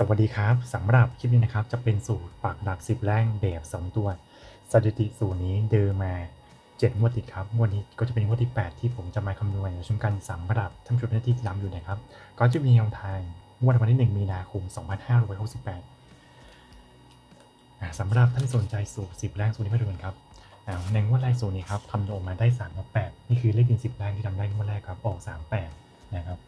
สวัสดีครับสำหรับคลิปนี้นะครับจะเป็นสูตรปักหลักสิบแรงแบบ 2 ตัวสถิติสูตรนี้เดินมา7งวดติดครับงวดนี้ก็จะเป็นงวดที่ 8 ที่ผมจะมาคำนวณในช่วงกันสำหรับท่านผู้ชมที่ติดตามอยู่นะครับ ก็จะมีแนวทางงวดวันที่ 1 มีนาคม 2568อ่าสำหรับท่านสนใจสูตร10 แรงสูตรนี้มาดูกันครับในงวดแรกสูตรนี้ครับคำนวณออกมาได้3กับ8นี่คือเลขเด่น10 แรงที่ทำได้งวดแรกครับออก 38 นะครับ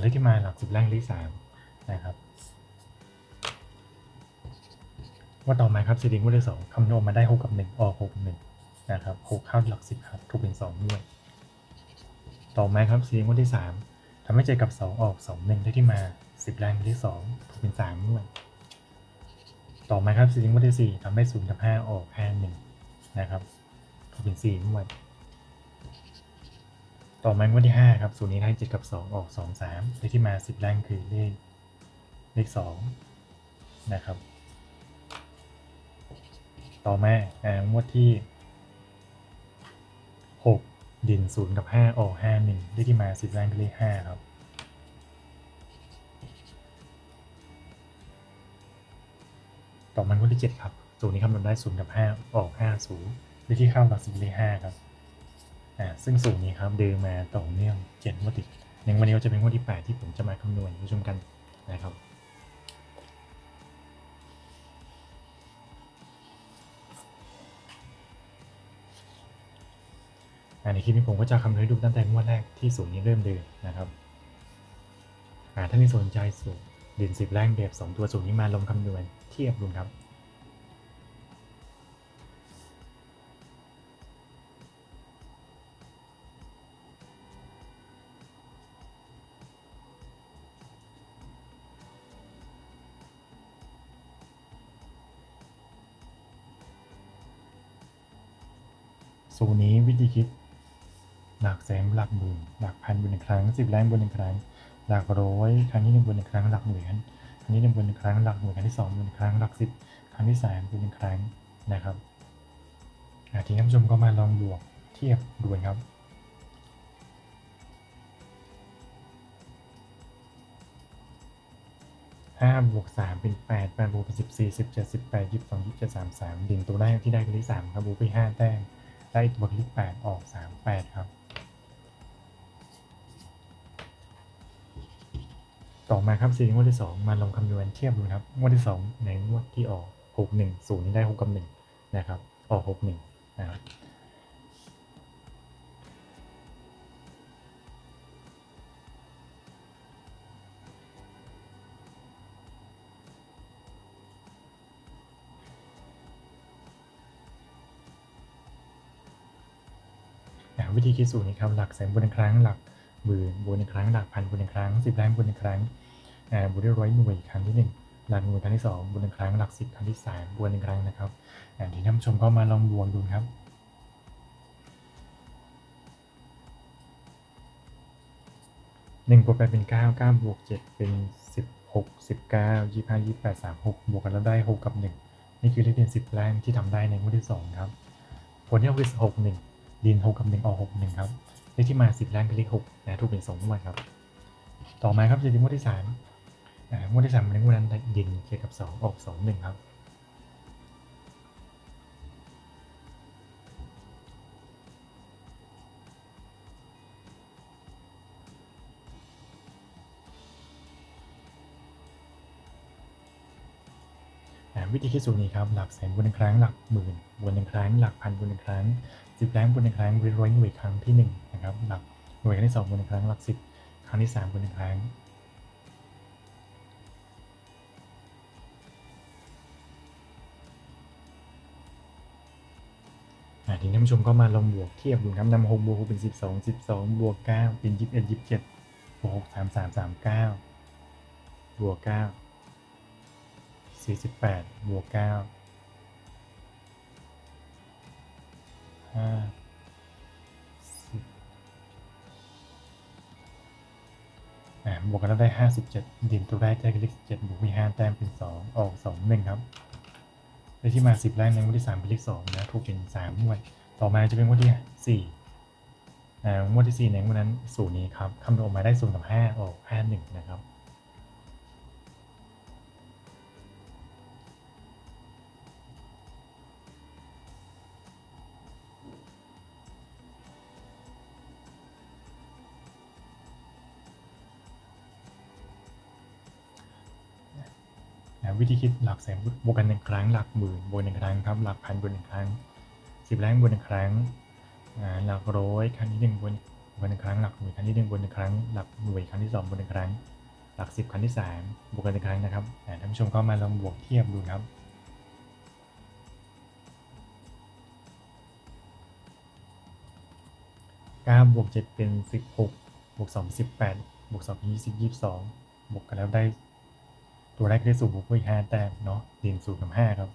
เลขที่มาหลัก10 แรงเลข3นะครับ ว่าต่อมาครับซีรีส์งวดที่สองคำนวณมาได้หกกับหนึ่งออกหกหนึ่งนะครับหกเข้าหลักสิบครับถูกเป็นสองด้วย ต่อมาครับซีรีส์งวดที่สามทำให้เจกับสองออกสองหนึ่งได้ที่มาสิบแรงที่สองถูกเป็นสามด้วย ต่อมาครับซีรีส์งวดที่สี่ทำให้ศูนย์กับห้าออกห้าหนึ่งนะครับถูกเป็นสี่ด้วยต่อมางวดที่ห้าครับศูนย์นี้ได้เจ็ดกับสองออกสองสามได้ที่มาสิบแรงคือเลขเลขสองนะครับ ต่อมางวดที่ 6 ดินศูนย์กับ 5 ออก5 1ได้ที่มา10แรงเป็นเลข5ครับ ต่อมางวดที่ 7 ครับสูตรนี้คำนวณได้ 0 กับ 5 ออก 5 0ได้ที่เข้าหลักสิบเลข5ครับอ่าซึ่งสูตรนี้ครับเดินมาต่อเนื่อง7งวดติดในวันนี้ก็จะเป็นงวดที่ 8 ที่ผมจะมาคำนวณผู้ชมกันนะครับ ในคลิปนี้ผมก็จะคำนวณให้ดูตั้งแต่งวดแรกที่ศูนย์นี้เริ่มเดินนะครับอ่าถ้ามีสนใจสูตรเด่นสิบแรงแบบ2 ตัวสูตรนี้มาลงคำนวณเทียบดูครับสูตรนี้วิธีคิด หลักแสนหลักหมื่นหลักพันบนหนึ่งครั้งสิบแรงบนหนึ่งครั้ง หลักร้อยครั้งที่หนึ่งบนหนึ่งครั้งหลักหมื่นครั้งที่หนึ่งบนหนึ่งครั้งหลักหมื่นครั้งที่สองบนหนึ่งครั้งหลักสิบครั้งที่สามบนหนึ่งครั้งนะครับทีนี้ท่านผู้ชมก็มาลองบวกเทียบดูครับห้าบวกสามเป็นแปดแปดบวกเป็นสิบสี่สิบเจ็ดสิบแปดยี่สิบสองยี่สิบเจ็ดสามสามดิ่งตัวแรกที่ได้คือที่สามครับบวกไปห้าแต้มได้ตัวคลิกแปดออกสามแปดครับ ต่อมาครับซีรีส์งวดที่สองมาลองคำนวณเทียบดูนะครับงวดที่สองในงวดที่ออกหกหนึ่งศูนย์นี่ได้หกกับหนึ่งนะครับออกหกหนึ่งนะครับวิธีคิดสูตรนี้ครับหลักแสนบนหนึ่งครั้งหลัก หมื่นบนหนึ่งครั้งหลักพันบนหนึ่งครั้งสิบล้านบนหนึ่งครั้งอ่าบนด้วยร้อยหน่วยครั้งที่หนึ่งหลักหน่วยครั้งที่สองบนหนึ่งครั้งหลักสิบครั้งที่สามบนหนึ่งครั้งนะครับอ่าเดี๋ยวท่านผู้ชมก็มาลองบวกดูครับหนึ่งบวกแปดเป็นเก้าเก้าบวกเจ็ดเป็นสิบหกสิบเก้ายี่ห้ายี่แปดสามหกบวกกันแล้วได้หกกับหนึ่งนี่คือเลขเด่นสิบแรงที่ทำได้ในงวดที่สองครับผลที่ออกคือหกหนึ่งดินหกกับหนึ่งออกหกหนึ่งครับ เลขที่มาสิบแรงคือเลขหกนะถูกเป็นสองงวดครับ ต่อมาครับจะเป็นงวดที่สามอ่างวดที่สามเป็นงวดนั้นดินเกี่ยวกับสองออกสองหนึ่งครับวิธีคิดสูตรนี้ครับ หลักแสนบนหนึ่งครั้ง หลักหมื่นบนหนึ่งครั้ง หลักพันบนหนึ่งครั้ง สิบแรงบนหนึ่งครั้งร้อยหน่วยครั้งที่หนึ่งนะครับหลักหน่วยครั้งที่สองบนหนึ่งครั้งหลักสิบครั้งที่สามบนหนึ่งครั้งทีนี้ท่านผู้ชมก็มาลองบวกเทียบดูครับนำหกบวกหกเป็นสิบสองสิบสองบวกเก้าเป็นยี่สิบเอ็ดยี่สิบเจ็ดบวกหกสามสามสามเก้าบวกเก้าสี่สิบแปดบวกเก้า ห้าสิบบวกกันแล้วได้ห้าสิบเจ็ดดินตัวแรกได้เลขเจ็ดบวกมีห้าแต้มเป็นสองออกสองหนึ่งครับเลขที่มาสิบแรกในงวดที่สามเป็นเลขสองนะถูกเป็นสามงวดต่อมาจะเป็นงวดที่สี่อ่างวดที่สี่ในงวดนั้นศูนย์นี้ครับคำนวณออกมาได้ศูนย์กับห้าออกห้าหนึ่งนะครับ วิธีคิดหลักแสนบวกกันหนึ่งครั้งหลักหมื่นบวกหนึ่งครั้งครับหลักพันบวกหนึ่งครั้งสิบแรงบวกหนึ่งครั้งหลักร้อยครั้งที่หนึ่งบวกบวกหนึ่งครั้งหลักหน่วยครั้งที่หนึ่งบวกหนึ่งครั้งหลักหน่วยครั้งที่สองบวกหนึ่งครั้ง หลักสิบครั้งที่สามบวกกันหนึ่งครั้งนะครับท่านผู้ชมก็มาลองบวกเทียบดูครับก้าบวกเจ็ดเป็นสิบหกบวกสองสิบแปดบวกสองยี่สิบยี่สิบสองบวกกันแล้วได้ ตัวแรกได้สูงบวกอีกห้าแต้มเนาะด่นศูนย์กับห้าครับ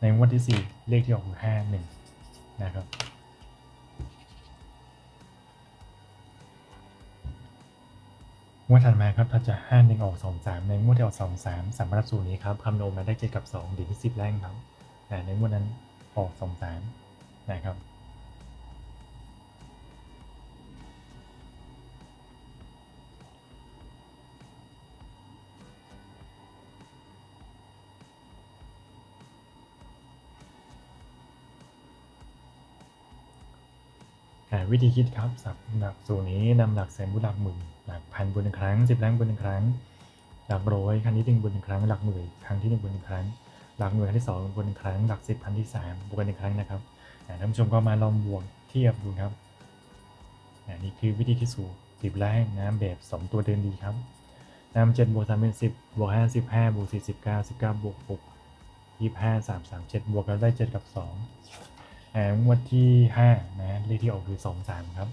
ในงวดที่สี่เลขที่ออกคือห้าหนึ่งนะครับงวดถัดมาครับถ้าจะห้าหนึ่งออกสองสามในงวดที่ออกสองสามสามารถสูตรนี้ครับคำนวณมาได้เจ็ดกับสองด่นที่สิบแรกครับแต่ในงวดนั้นออกสองสามนะครับ วิธีคิดครับสับหลักสูตรนี้นำหลักแสนบนหลักหมื่นหลักพันบนหนึ่งครั้งสิบแรงบนหนึ่งครั้ง หลักร้อยครั้งที่หนึ่งบนหนึ่งครั้ง หลักหน่วยครั้งที่หนึ่งบนหนึ่งครั้ง หลักหน่วยครั้งที่สองบนหนึ่งครั้ง หลักสิบครั้งที่สามบวกหนึ่งครั้งนะครับท่านผู้ชมก็มาลองบวกเทียบดูครับอ่านี่คือวิธีคิดสูตรสิบแรงนะแบบสองตัวเดินดีครับนำเจ็ดบวกสามเป็นสิบบวกห้าสิบห้าบวกสี่สิบเก้าสิบเก้าบวกหกยี่สิบห้าสามสามเจ็ดบวกแล้วได้เจ็ดกับสอง หมงวดที่ห้านะเลขที่ออกคือสองสามครับ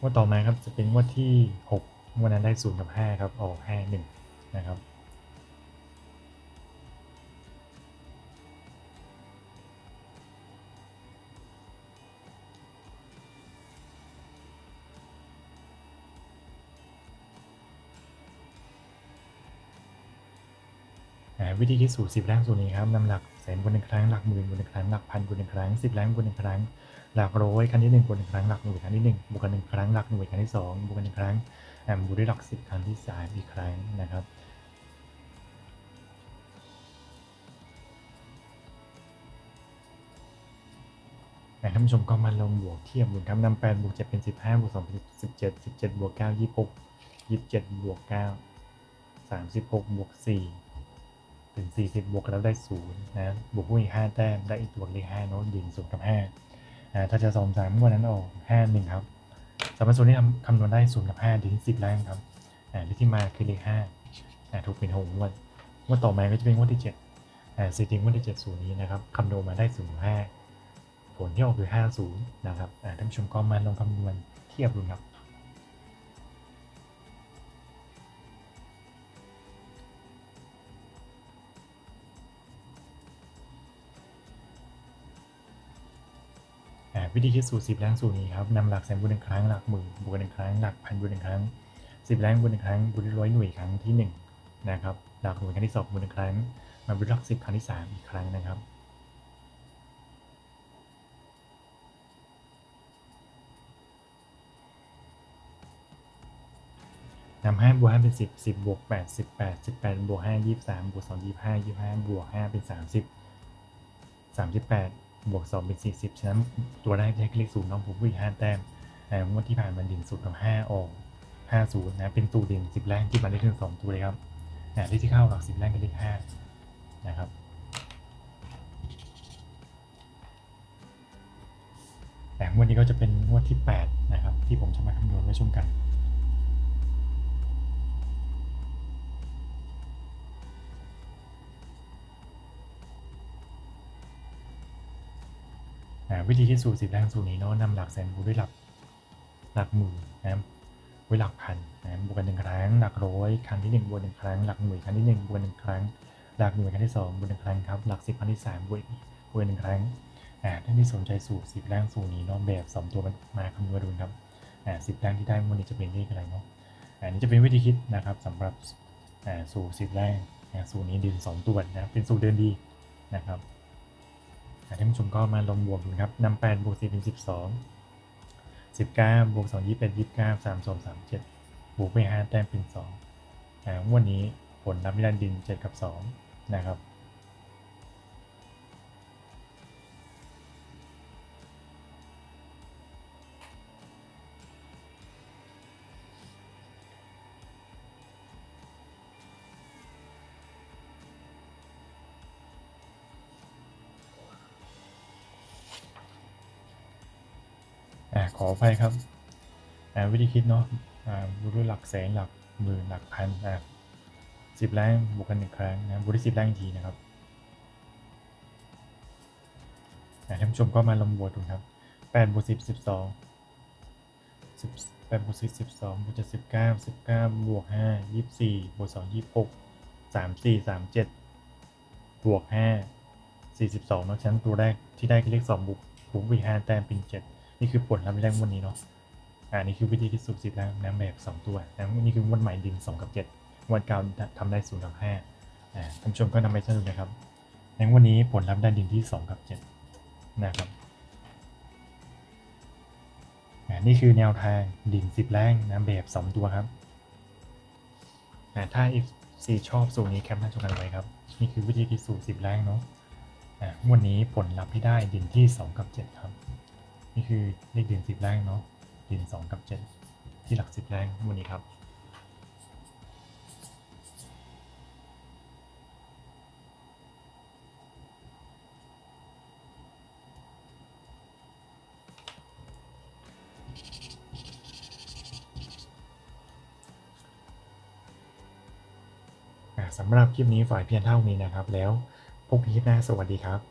ว่าต่อมาครับจะเป็นวัดที่หกงวดนั้นได้ศูนย์กับห้าครับ ออกห้าหนึ่งนะครับ วิธีคิดสูตรสิบแรงสูตรนี้ครับนำหลักแสนบนหนึ่งครั้งหลักหมื่นบนหนึ่งครั้งหลักพันบนหนึ่งครั้งสิบแรงบนหนึ่งครั้งหลักร้อยครั้งที่หนึ่งบนหนึ่งครั้งหลักหน่วยครั้งที่หนึ่งบวกกันหนึ่งครั้งหลักหน่วยครั้งที่สองบวกกันหนึ่งครั้งแอมบวกด้วยหลักสิบครั้งที่สามอีกครั้งนะครับอ่ท่านผู้ชมก็มาลงบวกเทียบดูครับนำแปดบวกเจ็ดเป็นสิบห้าบวกสองเป็นสิบเจ็ดสิบเจ็ดบวกเก้ายี่สิบหกยี่สิบเจ็ดบวกเก้าสามสิบหกบวกสี่ เป็น 40 บวกกันแล้วได้ศูนย์นะบวกผู้อีก5แต้มได้อีกตัวเลข5เนาะดินศูนย์กับ5อ่าถ้าจะสองสามวดนั้นออก5 1ครับสามารถส่วนนี้ทำคำนวณได้ศูนย์กับ5ดิน10แรงครับอ่าที่มาคือเลข5อ่าถูกเป็นหงวดงวดต่อมาก็จะเป็นงวดที่7อ่าสี่ถึงงวดที่7ศูนย์นี้นะครับคำนวณมาได้ศูนย์กับ5ผลที่ออกคือ 50 นะครับอ่าท่านผู้ชมก็มาลองคำนวณเทียบดูครับ วิธีคิดสูตรสิบแรงสูตรนี้ครับนำหลักแสนบวกหนึ่งครั้งหลักหมื่นบวกหนึ่งครั้งหลักพันบวกหนึ่งครั้งสิบแรงบวกหนึ่งครั้งบวกด้วยร้อยหน่วยครั้งที่หนึ่งนะครับหลักหน่วยครั้งที่สองบวกหนึ่งครั้งมาบวกหลักสิบครั้งที่สามอีกครั้งนะครับนำห้าบวกห้าเป็นสิบสิบบวกแปดสิบแปดสิบแปดบวกห้ายี่สิบสามบวกสองยี่ห้ายี่ห้าบวกห้าเป็นสามสิบสามสิบแปด บวกสองเป็นสี่สิบฉะนั้นตัวแรกใช้เลขศูนย์น้องผมวิ่งห้าแต้มแต่งวดที่ผ่านมาดิ่งสุดกับห้าออกห้าศูนย์นะ เป็นตัวเด่นสิบแรกที่มาได้ถึงสองตัวเลยครับนะเลขที่เข้าหลักสิบแรกก็เลขห้านะครับแต่งวดนี้ก็จะเป็นงวดที่แปดนะครับ ที่ผมจะมาคำนวณไว้ชมกัน วิธีคิดสูตรสิบแรงสูตรนี้เนาะนำหลักแสนบวกด้วยหลักหลักหมื่นนะครับไว้หลักพันนะบวกกันหนึ่งครั้ง หลักร้อยครั้งที่หนึ่งบวกหนึ่งครั้ง หลักหน่วยครั้งที่หนึ่งบวกหนึ่งครั้ง หลักหน่วยครั้งที่สองบวกหนึ่งครั้งครับ หลักสิบครั้งที่สามบวกบวกหนึ่งครั้งอ่าถ้าที่สนใจสูตรสิบแรงสูตรนี้เนาะแบบสองตัวมันมาคำนวณดูครับอ่าสิบแรงที่ได้วันจะเป็นเลขอะไรเนาะอันนี้จะเป็นวิธีคิดนะครับสำหรับสูตรสิบแรงสูตรนี้ดินสองตัวนะเป็นสูตรเดินดีนะครับ ท่านผู้ชมก็มาลงบวกดูนะครับนำแปดบวกสี่เป็นสิบสองสิบเก้าบวกสองยี่เป็นยี่สิบเก้าสามสองสามเจ็ดบวกไปห้าแต้มเป็นสองอ่วันนี้ผลนับมิลันดินเจ็ดกับสองนะครับ อ่าขออภัยครับอ่าวิธีคิดเนาะอ่าบวกด้วยหลักแสนหลักหมื่นหลักพันอ่าสิบแรงบวกกันหนึ่งครั้งนะบวกได้สิบแรงทีนะครับอ่าท่านผู้ชมก็มาลองบวกดูครับแปดบวกสิบสิบสองสิบแปดบวกสิบสิบสองบวกเจ็ดสิบเก้าสิบเก้าบวกห้ายี่สิบสี่บวกสองยี่สิบหกสามสี่สามเจ็ดบวกห้าสี่สิบสองเนาะฉะนั้นตัวแรกที่ได้คือเลขสองบวกบวกอีกห้าแต้มเป็นเจ็ด นี่คือผลลัพธ์แรกวันนี้เนาะอ่านี่คือวิธีที่สุดสิบแล้วน้ำแบบสองตัวนะนี่คือวันใหม่ดินสองกับเจ็ดวันเก่าทำได้ศูนย์กับห้าอ่าท่านผู้ชมก็นำไปสรุปนะครับ ในวันนี้ผลลัพธ์ได้ดินที่สองกับเจ็ดนะครับอ่านี่คือแนวทางดินสิบแรงน้ำแบบสองตัวครับอ่าถ้า FC ชอบสูตรนี้แคปหน้าจอกันไว้ครับ นี่คือวิธีที่สูตรสิบแรงเนาะอ่าวันนี้ผลลัพธ์ที่ได้ดินที่สองกับเจ็ดครับ นี่คือเลขเด่นสิบแรงเนาะเด่นสองกับเจ็ดที่หลักสิบแรงวันนี้ครับสำหรับคลิปนี้ฝ่ายเพียงเท่านี้นะครับ แล้วพบกันคลิปหน้าสวัสดีครับ